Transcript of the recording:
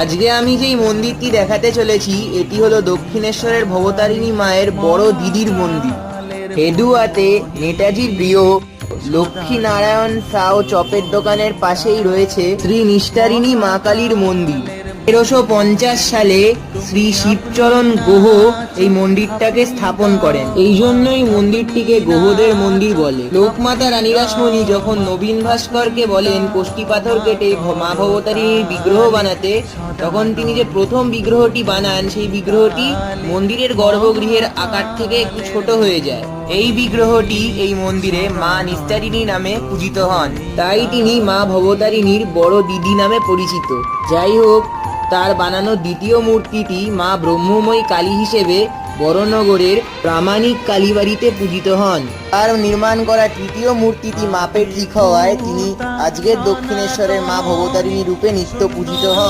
আজকে আমি যেই মন্দিরটি দেখাতে চলেছি, এটি হলো দক্ষিণেশ্বরের ভবতারিণী মায়ের বড় দিদির মন্দির। হেদুয়াতে নেতাজির প্রিয় লক্ষ্মী নারায়ণ সাও চপের দোকানের পাশেই রয়েছে শ্রী নিষ্ঠারিণী মা কালীর মন্দির। তেরোশো পঞ্চাশ সালে শ্রী শিবচরণ গুহ এই মন্দিরটাকে স্থাপন করেন। এই জন্যই মন্দিরটিকে গুহদের মন্দির বলে। লোকমাতা রানী রাসমণি যখন নবীন ভাস্করকে বলেন কোষ্টি পাথর কেটে মা ভবতারিণীর বিগ্রহ বানাতে, তখন তিনি যে প্রথম বিগ্রহটি বানান, সেই বিগ্রহটি মন্দিরের গর্ভগৃহের আকার থেকে একটু ছোট হয়ে যায়। এই বিগ্রহটি এই মন্দিরে মা নিস্তারিণী নামে পূজিত হন। তাই তিনি মা ভবতারিণীর বড় দিদি নামে পরিচিত। যাই হোক তার বানানো দ্বিতীয় মূর্তিটি মা ব্রহ্মময়ী কালী হিসেবে বড়নগরের প্রামাণিক কালীবাড়িতে পূজিত হন। তার নির্মাণ করা তৃতীয় মূর্তিটি মাপের ঠিক হওয়ায় তিনি আজকের দক্ষিণেশ্বরের মা ভবতারিণী রূপে নিত্য পূজিত হন।